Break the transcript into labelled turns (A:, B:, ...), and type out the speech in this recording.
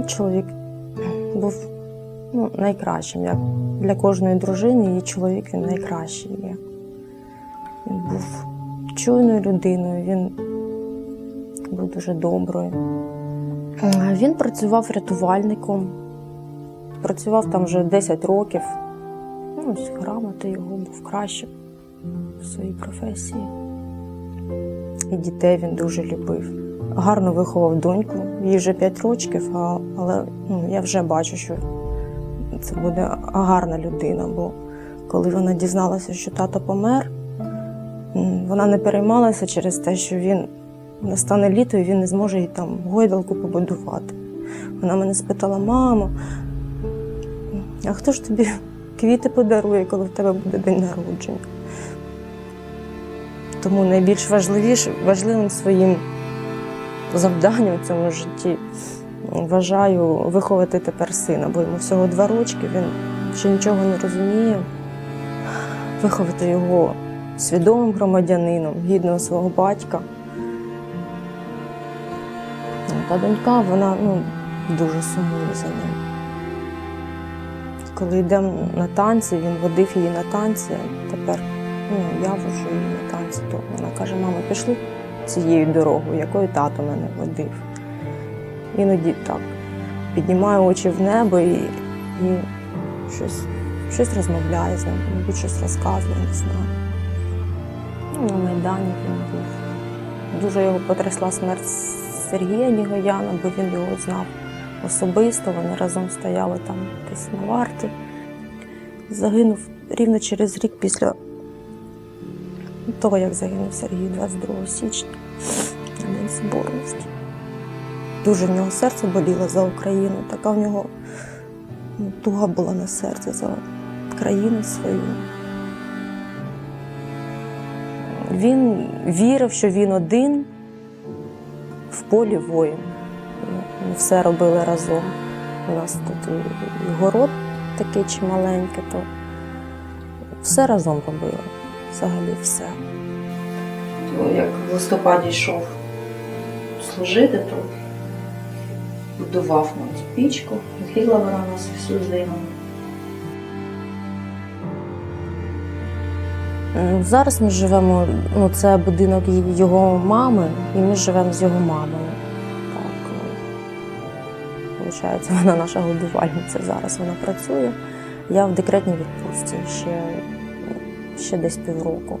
A: Ну, Чоловік був ну, найкращим. Як для кожної дружини її чоловік він найкращий є. Він був чуйною людиною, він був дуже доброю. Він працював рятувальником, працював там вже 10 років. Ну, ось грамоти його був кращим в своїй професії. І дітей він дуже любив. Гарно виховав доньку, їй вже 5 років, але ну, я вже бачу, що це буде гарна людина. Бо коли вона дізналася, що тато помер, вона не переймалася через те, що він настане літо і він не зможе їй там гойдалку побудувати. Вона мене спитала: мамо, а хто ж тобі квіти подарує, коли в тебе буде день народження? Тому найбільш важливіше, важливим своїм завданням в цьому житті вважаю виховати тепер сина, бо йому всього два рочки, він ще нічого не розуміє. Виховати його свідомим громадянином, гідного свого батька. Та донька, вона ну, дуже сумує за ним. Коли йдемо на танці, він водив її на танці. Тепер ну, я вожу її то вона каже: мама, пішли цією дорогою, якою тато мене водив. Іноді так піднімаю очі в небо і, і щось, щось розмовляє з ним, мабуть, щось розказує, не знаю. Ну, на Майдані він був. Дуже його потрясла смерть Сергія Нігояна, бо він його знав особисто. Вони разом стояли там десь на варті. Загинув рівно через рік після того, як загинув Сергій 22 січня на День Соборності. Дуже в нього серце боліло за Україну. Така в нього туга була на серці за країну свою. Він вірив, що він один в полі воїн. Ми все робили разом. У нас тут і город такий чималенький, то все разом робили. Взагалі все. То як в листопаді йшов служити, то будував нам цю пічку, гріла вона нас всю зиму. М, Зараз ми живемо, ну це будинок його мами, і ми живемо з його мамою. Так. Виходить, вона наша годувальниця зараз. Вона працює. Я в декретній відпустці ще, ще десь півроку.